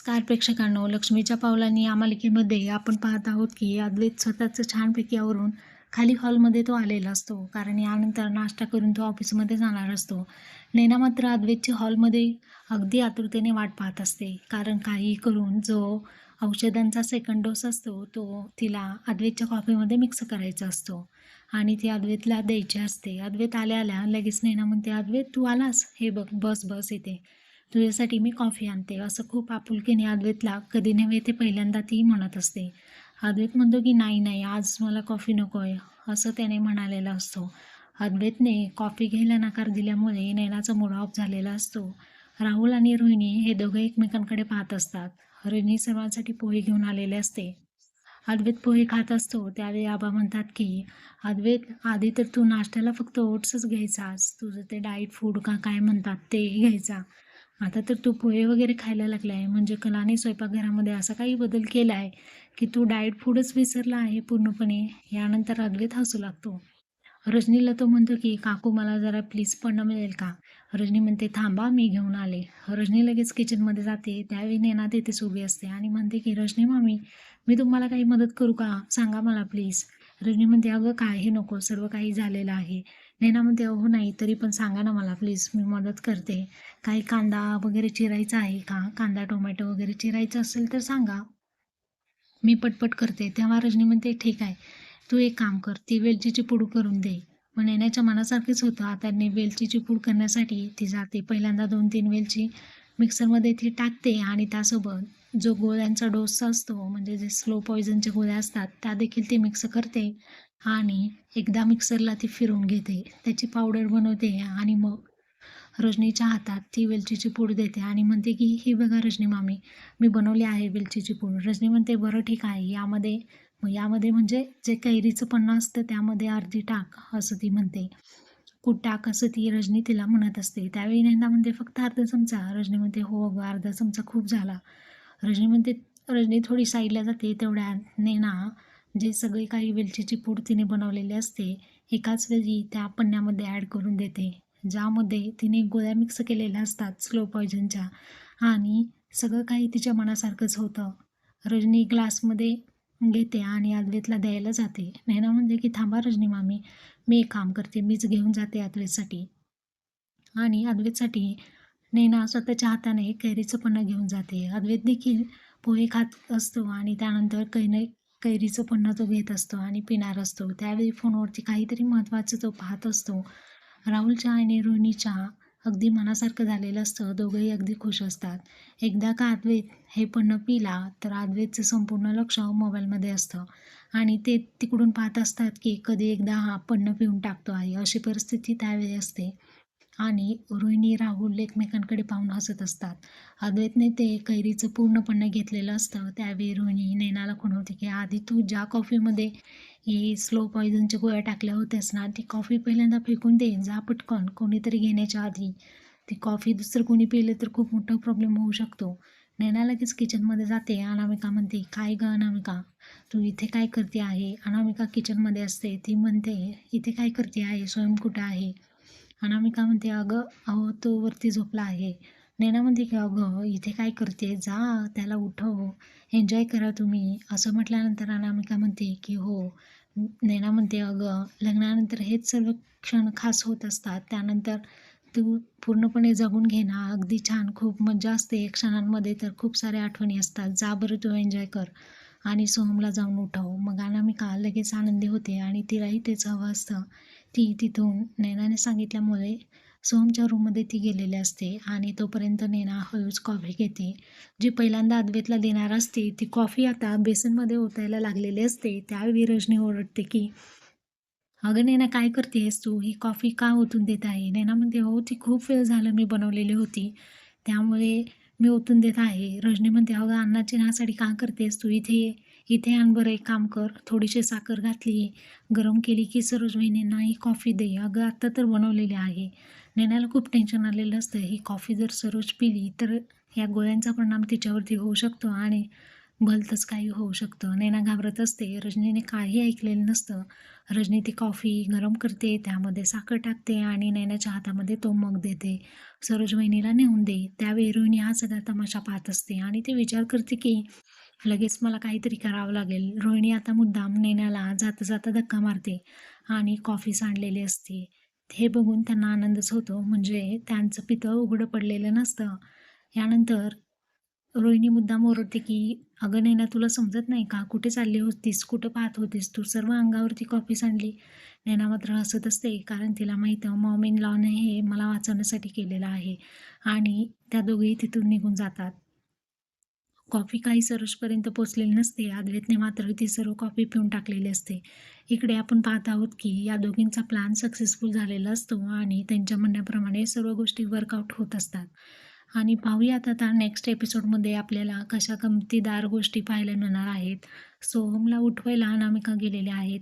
Scar प्रेक्षकांनो लक्ष्मीच्या पावलांनी या मालिकेमध्ये आपण पाहत आहोत की अद्वैत स्वतःचं छानपैकी आवरून खाली हॉलमध्ये तो आलेला असतो. कारण यानंतर नाश्ता करून तो ऑफिसमध्ये जाणार असतो. नैना मात्र अद्वैतची हॉलमध्ये अगदी आतुरतेने वाट पाहत असते. कारण काही करून जो औषधांचा सेकंड डोस असतो तो तिला अद्वैतच्या कॉफीमध्ये मिक्स करायचा असतो आणि ती अद्वैतला द्यायची असते. अद्वैत आल्या आल्या लगेच नैना म्हणते अद्वैत तू आलास? हे बघ बस बस येते तुझ्यासाठी मी कॉफी आणते असं खूप आपुलकीने अद्वैतला कधी नव्हे ते पहिल्यांदा ती म्हणत असते. अद्वैत म्हणतो की नाही नाही आज मला कॉफी नको आहे असं त्याने म्हणालेला असतो. अद्वैतने कॉफी घ्यायला नकार दिल्यामुळे नैनाचा मूड ऑफ झालेला असतो. राहुल आणि रोहिणी हे दोघं एकमेकांकडे पाहत असतात. रोहिणी सर्वांसाठी पोहे घेऊन आलेले असते. अद्वैत पोहे खात असतो. त्यावेळी आबा म्हणतात की अद्वैत आधी तर तू नाश्त्याला फक्त ओट्सच घ्यायचास. तुझं ते डाईट फूड का काय म्हणतात ते घ्यायचा. आता तर तू पोहे वगैरे खायला लागला आहे म्हणजे कलाने स्वयंपाकघरामध्ये असा काही बदल केला आहे की तू डाएट फूडच विसरला आहे पूर्णपणे. यानंतर अद्वैत हसू लागतो. रजनीला तो म्हणतो की काकू मला जरा प्लीज पण मिळेल का? रजनी म्हणते थांबा मी घेऊन आले. रजनी लगेच किचनमध्ये जाते. त्यावेळी नेना तिथेच उभी असते आणि म्हणते की रजनी मामी मी तुम्हाला काही मदत करू का? सांगा मला प्लीज रजनी म्हणते अगं काही नको. सर्व काही झालेलं आहे. नैना म्हणते अहो नाही तरी पण सांगा ना मला प्लीज मी मदत करते. काही कांदा वगैरे चिरायचा आहे का? कांदा टोमॅटो वगैरे चिरायचं असेल तर सांगा. मी पटपट करते. तेव्हा रजनी म्हणते ठीक आहे. तू एक काम कर. ती वेलचीची पूड करून दे. मग नेण्याच्या मनासारखेच होतं. आता वेलचीची पूड करण्यासाठी ती जाते. पहिल्यांदा दोन तीन वेलची मिक्सरमध्ये ती टाकते आणि त्यासोबत जो गोळ्यांचा डोसा असतो म्हणजे जे स्लो पॉयझनचे गोळ्या असतात त्या देखील ती मिक्स करते. आणि एकदा मिक्सरला ती फिरून घेते. त्याची पावडर बनवते आणि मग रजनीच्या हातात ती वेलचीची पूड देते आणि म्हणते की ही बघा रजनी मामी मी बनवली आहे वेलचीची पूड. रजनी म्हणते बरं ठीक आहे यामध्ये मग यामध्ये म्हणजे जे कैरीचं पन्ना असतं त्यामध्ये अर्धी टाक असं ती म्हणते. कुठ टाक असं ती रजनी तिला म्हणत असते. त्यावेळी नैना म्हणते फक्त अर्धा चमचा. रजनी म्हणते हो अगं अर्धा चमचा खूप झाला. रजनी म्हणते रजनी थोडी साईडला जाते तेवढ्या नैना जे सगळे काही वेलचीची पूड तिने बनवलेली असते एकाच वेळी त्या पन्न्यामध्ये ॲड करून देते ज्यामध्ये तिने गोळ्या मिक्स केलेल्या असतात स्लो पॉयझनच्या आणि सगळं काही तिच्या मनासारखंच होतं. रजनी ग्लासमध्ये घेते आणि अद्वैतला द्यायला जाते. नैना म्हणते की थांबा रजनी मामी मी एक काम करते मीच घेऊन जाते अद्वैतसाठी आणि अद्वैतसाठी नैना स्वतःच्या हाताने कैरीचं पन्ना घेऊन जाते. अद्वैत देखील पोहे खात असतो आणि त्यानंतर कैने कैरीचं पन्नं तो घेत असतो आणि पिणार असतो. त्यावेळी फोनवरती काहीतरी महत्त्वाचं तो पाहत असतो. राहुलच्या आणि रोहिणीच्या अगदी मनासारखं झालेलं असतं. दोघंही अगदी खुश असतात. एकदा का अद्वैत हे पन्नं पिला तर अद्वैतचं संपूर्ण लक्ष मोबाईलमध्ये असतं. आणि ते तिकडून पाहत असतात की कधी एकदा हा पन्नं पिऊन टाकतो आहे. अशी परिस्थिती त्यावेळी असते. आणि रोहिणी राहुल एकमेकांकडे पाहून हसत असतात. अद्वैतने ते कैरीचं पूर्णपणे घेतलेलं असतं. त्यावेळी रोहिणी नैनाला खुणवते की आधी तू ज्या कॉफीमध्ये हे स्लो पॉयझनच्या गोळ्या टाकल्या होत्यास ना ती कॉफी पहिल्यांदा फेकून दे जा पटकन कोणीतरी घेण्याच्या आधी. ती कॉफी दुसरं कोणी पिले तर खूप मोठा प्रॉब्लेम होऊ शकतो. नैना लगेच किचनमध्ये जाते. अनामिका म्हणते काय ग अनामिका? तू इथे काय करते आहे? अनामिका किचनमध्ये असते. ती म्हणते इथे काय करते आहे? स्वयं कुठं आहे. अनामिका म्हणते अगं अहो तो वरती झोपला आहे. नैना म्हणते की अगं इथे काय करते? जा त्याला उठव. एन्जॉय करा तुम्ही. असं म्हटल्यानंतर अनामिका म्हणते की हो. नैना म्हणते अगं लग्नानंतर हेच सर्व क्षण खास होत असतात. त्यानंतर तू पूर्णपणे जगून घे ना. अगदी छान. खूप मजा असते. क्षणांमध्ये तर खूप साऱ्या आठवणी असतात. जा बरं तू एन्जॉय कर. आणि सोहमला जाऊन उठव. मग अनामिका लगेच आनंदी होते आणि तिलाही तेच हवं असतं. ती तिथून नैनाने सांगितल्यामुळे सोहमच्या रूममध्ये ती गेलेली असते आणि तोपर्यंत नैना हळूच कॉफी घेते. जी पहिल्यांदा अद्वैतला देणार असते ती कॉफी आता बेसनमध्ये ओतायला लागलेली असते. त्यावेळी रजनी ओरडते की अगं नैना काय करतेस तू? ही कॉफी का ओतून देत आहे? नैना म्हणते हो ती खूप वेळ झालं मी बनवलेली होती. त्यामुळे मी ओतून देत आहे. रजनी म्हणते अगं अन्नाची नासाठी का करतेस तू इथे ये. इथे आण बरं एक काम कर थोडीशी साखर घातली गरम केली की सरोज वहिनींना ही कॉफी दे. अगं आत्ता तर बनवलेली आहे. नेण्याला खूप टेन्शन आलेलं असतं. ही कॉफी जर सरोज पिली तर या गोळ्यांचा परिणाम तिच्यावरती होऊ शकतो आणि भलतंच काही होऊ शकतं. नैना घाबरत असते. रजनीने काही ऐकलेलं नसतं. रजनी ती कॉफी गरम करते त्यामध्ये साखर टाकते आणि नैनाच्या हातामध्ये तो मग देते. सरोज वहिनीला नेऊन दे. त्यावेळी रोहिणी हा सगळा तमाशा पाहत असते आणि ती विचार करते की लगेच मला काहीतरी करावं लागेल. रोहिणी आता मुद्दाम नैनाला जाता जाता धक्का मारते आणि कॉफी सांडलेली असते. हे बघून त्यांना आनंदच होतो. म्हणजे त्यांचं पितळ उघडं पडलेलं नसतं. यानंतर रोहिणी मुद्दाम ओरडते की अगं नैना तुला समजत नाही का? कुठे चालली होतीस? कुठं पाहत होतीस? तू सर्व अंगावरती कॉफी सांडली. नैना मात्र हसत असते कारण तिला माहीत मॉम इन लॉने हे मला वाचवण्यासाठी केलेलं आहे. आणि त्या दोघेही तिथून निघून जातात. कॉफी काही सरोजपर्यंत पोचलेली नसते. अद्वैतने मात्र ती सर्व कॉफी पिऊन टाकलेली असते. इकडे आपण पाहत आहोत की या दोघींचा प्लॅन सक्सेसफुल झालेला असतो आणि त्यांच्या म्हणण्याप्रमाणे सर्व गोष्टी वर्कआउट होत असतात. आणि पाहूयात आता नेक्स्ट एपिसोडमध्ये आपल्याला कशा गमतीदार गोष्टी पाहायला मिळणार आहेत. सोहमला उठवायला अनामिका गेलेल्या आहेत.